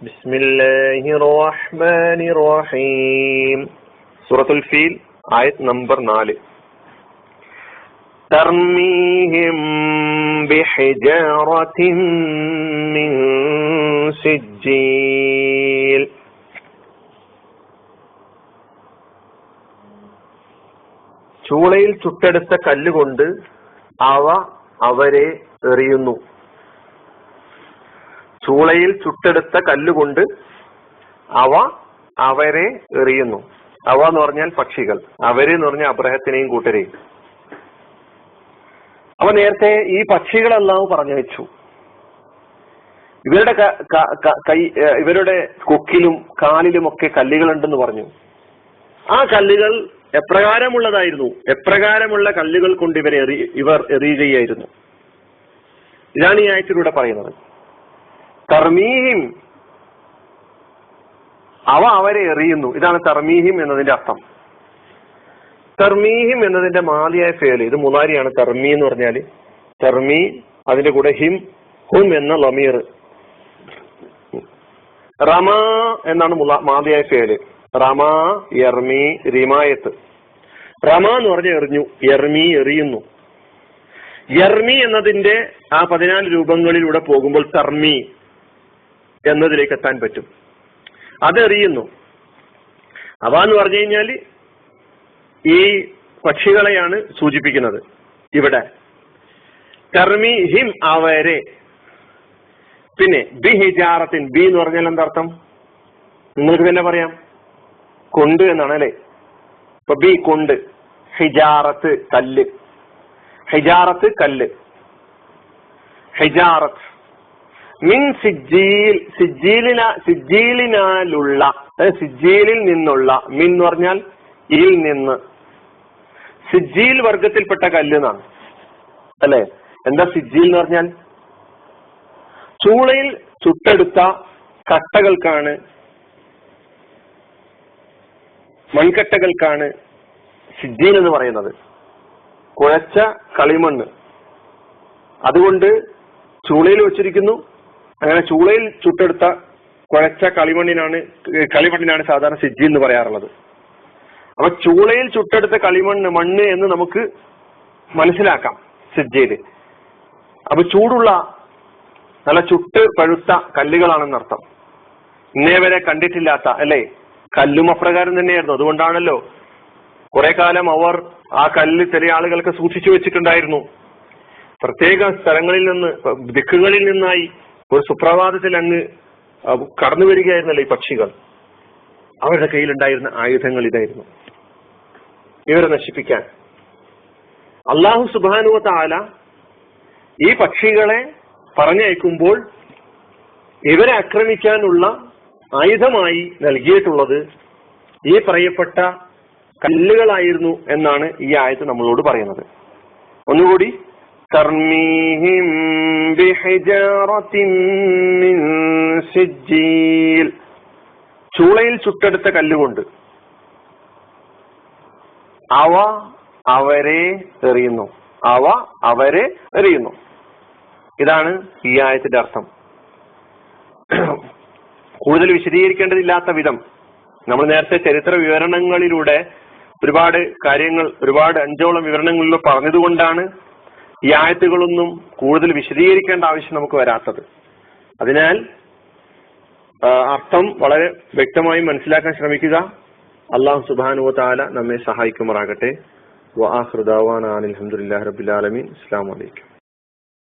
ബിസ്മില്ലാഹിർ റഹ്മാനിർ റഹീം സൂറത്തുൽ ഫീൽ ആയത് നമ്പർ നാല് ترميهم بحجارة من سجيل ചൂളയിൽ ചുട്ടെടുത്ത കല്ലുകൊണ്ട് അവ അവരെ എറിയുന്നു ചൂളയിൽ ചുട്ടെടുത്ത കല്ലുകൊണ്ട് അവ അവരെ എറിയുന്നു. അവ എന്ന് പറഞ്ഞാൽ പക്ഷികൾ. അവരെ എന്ന് പറഞ്ഞാൽ അബ്രഹത്തിനെയും കൂട്ടരെയും. അവ നേരത്തെ ഈ പക്ഷികളെല്ലാം പറഞ്ഞു വെച്ചു ഇവരുടെ കൈ ഇവരുടെ കൊക്കിലും കാലിലും ഒക്കെ കല്ലുകളുണ്ടെന്ന് പറഞ്ഞു. ആ കല്ലുകൾ എപ്രകാരമുള്ളതായിരുന്നു? എപ്രകാരമുള്ള കല്ലുകൾ കൊണ്ട് ഇവരെ എറി ഇവർ എറിയുകയായിരുന്നു. ഇതാണ് ഈ ആയത്തിലൂടെ പറയുന്നത്. തർമീഹിം. അവ അവരെ എറിയുന്നു. ഇതാണ് തർമീഹിം എന്നതിന്റെ അർത്ഥം. തർമീഹിം എന്നതിന്റെ മാലിയായ ഫേൽ ഇത് മുനാരിയാണ് തർമി എന്ന് പറഞ്ഞാൽ തർമി അതിന്റെ കൂടെ ഹിം ഹും എന്ന ലമീർ. റമ എന്നാണ് മാതിയായ ഫേൽ. റമ എർമി റിമായത്ത്. റമ എന്ന് പറഞ്ഞ എറിഞ്ഞു എർമി എറിയുന്നു. എർമി എന്നതിന്റെ ആ പതിനാല് രൂപങ്ങളിലൂടെ പോകുമ്പോൾ തർമി. എന്നതിലേക്ക് എത്താൻ പറ്റും. അതെറിയുന്നു. അവ എന്ന് പറഞ്ഞു കഴിഞ്ഞാൽ ഈ പക്ഷികളെയാണ് സൂചിപ്പിക്കുന്നത് ഇവിടെ. കർമി ഹിം അവരെ. പിന്നെ ബി ഹിജാറത്തിൻ ബി എന്ന് പറഞ്ഞാൽ എന്താർത്ഥം നിങ്ങൾക്ക് തന്നെ പറയാം. കൊണ്ട് എന്നാണ് അല്ലെ? ഇപ്പൊ ബി കൊണ്ട് ഹിജാറത്ത് കല്ല്. ഹിജാറത്ത് കല്ല്. ഹിജാറത്ത്. മിൻ സിജീൽ സിജീലിന സിജീലിനാലുള്ള സിജീലിൽ നിന്നുള്ള മിൻ എന്ന് പറഞ്ഞാൽ ഇൽ നിന്ന്. സിജീൽ വർഗത്തിൽപ്പെട്ട കല്ല് എന്നാണ്. അല്ലെ? എന്താ സിജീൽ എന്ന് പറഞ്ഞാൽ? ചൂളയിൽ ചുട്ടെടുത്ത കട്ടകൾക്കാണ് മൺകട്ടകൾക്കാണ് സിജീൽ എന്ന് പറയുന്നത്. കുഴച്ച കളിമണ്ണ്. അതുകൊണ്ട് ചൂളയിൽ വെച്ചിരിക്കുന്നു അങ്ങനെ ചൂളയിൽ ചുട്ടെടുത്ത കുഴച്ച കളിമണ്ണിനാണ് കളിമണ്ണിനാണ് സാധാരണ സിജി എന്ന് പറയാറുള്ളത്. അപ്പൊ ചൂളയിൽ ചുട്ടെടുത്ത കളിമണ്ണ് മണ്ണ് എന്ന് നമുക്ക് മനസ്സിലാക്കാം സിജ്ജയിൽ അപ്പൊ ചൂടുള്ള നല്ല ചുട്ട് പഴുത്ത കല്ലുകളാണെന്നർത്ഥം ഇന്നേ വരെ കണ്ടിട്ടില്ലാത്ത അല്ലേ? കല്ലും അപ്രകാരം തന്നെയായിരുന്നു. അതുകൊണ്ടാണല്ലോ കുറെ കാലം അവർ ആ കല്ല് ചില ആളുകൾക്ക് സൂക്ഷിച്ചു വെച്ചിട്ടുണ്ടായിരുന്നു. പ്രത്യേക സ്ഥലങ്ങളിൽ നിന്ന് ദിക്കുകളിൽ നിന്നായി ഒരു സുപ്രഭാതത്തിൽ അങ്ങ് കടന്നു വരികയായിരുന്നല്ലോ ഈ പക്ഷികൾ. അവരുടെ കയ്യിലുണ്ടായിരുന്ന ആയുധങ്ങൾ ഇതായിരുന്നു. ഇവരെ നശിപ്പിക്കാൻ. അള്ളാഹു സുബാനുവത്ത ആല ഈ പക്ഷികളെ പറഞ്ഞയക്കുമ്പോൾ ഇവരെ ആക്രമിക്കാനുള്ള ആയുധമായി നൽകിയിട്ടുള്ളത് ഈ പറയപ്പെട്ട കല്ലുകളായിരുന്നു എന്നാണ് ഈ ആയത്ത് നമ്മളോട് പറയുന്നത്. ഒന്നുകൂടി തർമീഹിം ചൂളയിൽ ചുട്ടെടുത്ത കല്ലുകൊണ്ട്. അവ അവരെ എറിയുന്നു. അവ അവരെ എറിയുന്നു. ഇതാണ് ഈ ആയത്തിന്റെ അർത്ഥം. കൂടുതൽ വിശദീകരിക്കേണ്ടതില്ലാത്ത വിധം നമ്മൾ നേരത്തെ ചരിത്ര വിവരണങ്ങളിലൂടെ ഒരുപാട് കാര്യങ്ങൾ ഒരുപാട് അഞ്ചോളം വിവരണങ്ങളിലൂടെ പറഞ്ഞതുകൊണ്ടാണ് ഈ ആയത്തുകളൊന്നും കൂടുതൽ വിശദീകരിക്കേണ്ട ആവശ്യം നമുക്ക് വരാത്തത്. അതിനാൽ അർത്ഥം വളരെ വ്യക്തമായി മനസ്സിലാക്കാൻ ശ്രമിക്കുക. അള്ളാഹു സുബാനുവ താല നമ്മെ സഹായിക്കുമാറാകട്ടെ. വാഹൃദാവാൻ അലഹമുല്ലാ റബുലാലമീൻ അസ്സാം വലൈക്കും